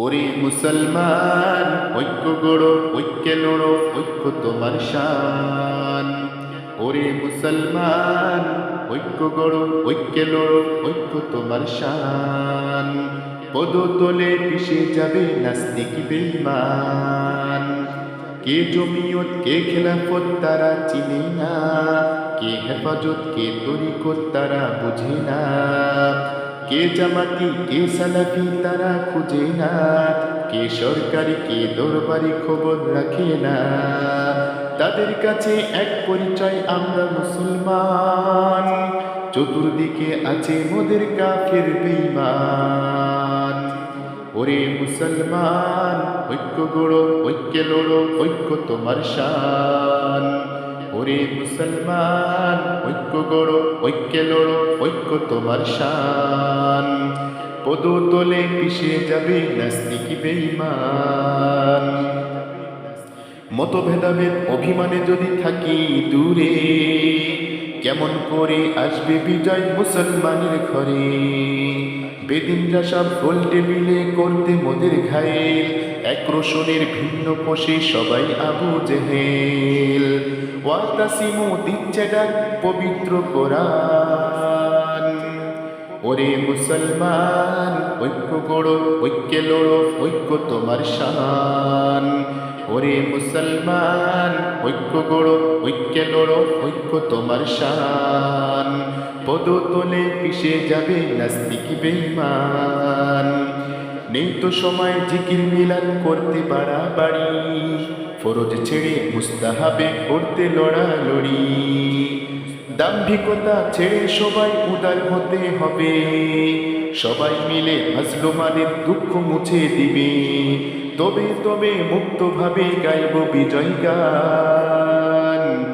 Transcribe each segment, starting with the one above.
ওরে মুসলমান, ঐক্য গড়ো, ঐক্যে লড়ো, ঐক্য তোমার শান। ওরে মুসলমান, ঐক্য গড়ো, ঐক্যে লড়ো, ঐক্য তোমার শান। পদ তোলে পিষে যাবে নাস্তিক বেঈমান। কে জমিয়ত, কে খেলাফত তারা চিনে না। কে হেফাজত, কে তরিকত তারা বুঝে না। কে জামাতি, কে সালাফি, তারা খুঁজে না। কে সরকারি, কে দরবারি খবর রাখে না। তাদের কাছে এক পরিচয়, আমরা মুসলমান। চতুর্দিকে আছে মোদের কাফের বেঈমান। ওরে মুসলমান, ঐক্য গড়ো, ঐক্যে লড়ো, ঐক্য তোমার শান। ওরে মুসলমান, ঐক্য গড়ো ঐক্য লড়ো, ঐক্য তোমার শান। পদু তোলে পিছিয়ে যাবে নাস্তিকি বেইমান মতভেদাভেদ অভিমানে যদি থাকি দূরে কেমন করে আসবে বিজয় মুসলমানের ঘরে? বেদিনরা সব গোল টেবিলে করতে মোদের ঘায়ে এক রোশনের ভিন্ন পোষে সবাই আবু জেহেল। ওয়াতাসিমু দিচ্ছে ডাক পবিত্র কোরআন। ওরে মুসলমান, ঐক্য গড়ো, ঐক্যে লড়ো ঐক্য তোমার শান। ওরে মুসলমান, ঐক্য গড়ো, ঐক্যে লড়ো ঐক্য তোমার শান। পদ তোলে পিষে যাবে নাস্তিক বেঈমান। নেই তো সময় জিকির মিলান করতে বাড়াবাড়ি। ফরজ ছেড়ে মুস্তাহাবে করতে লড়ালড়ি। দাম্ভিকতা ছেড়ে সবাই উদার হতে হবে। সবাই মিলে মাজলুমানের দুঃখ মুছে দিবে। তবে তবে মুক্তভাবে গাইব বিজয় গান।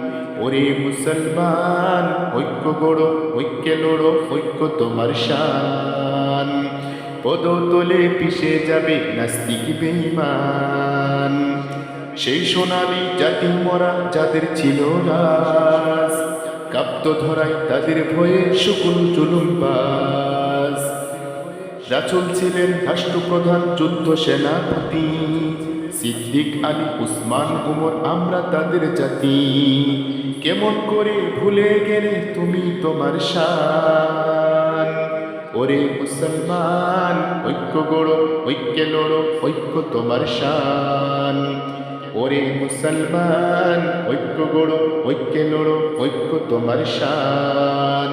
ওরে মুসলমান, ঐক্য গড়ো, ঐক্যে লড়ো, ঐক্য তোমার শান। পদ তোলে পিষে যাবে নাস্তিক বেঈমান। সেই সোনালি জাতি মরা যাদের ছিল রাস কাপ্ত ধরাই তাদের ভয়ে শুকুন চুলুম বাস রাচল ছিলেন রাষ্ট্রপ্রধান যুদ্ধ সেনাপতি। সিদ্দিক আলী, উসমান, উমর, আমরা তাদের জাতি। কেমন করে ভুলে গেলে তুমি তোমার শান ওরে মুসলমান, ঐক্য গড়ো, ঐক্যে লড়ো, ঐক্য তোমার শান ওরে মুসলমান, ঐক্য গড়ো, ঐক্যে লড়ো, ঐক্য তোমার শান।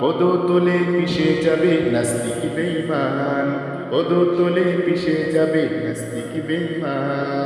পদ তোলে পিষে যাবে নাস্তিক বেইমান পদ তোলে পিষে যাবে নাস্তিক বেঈমান।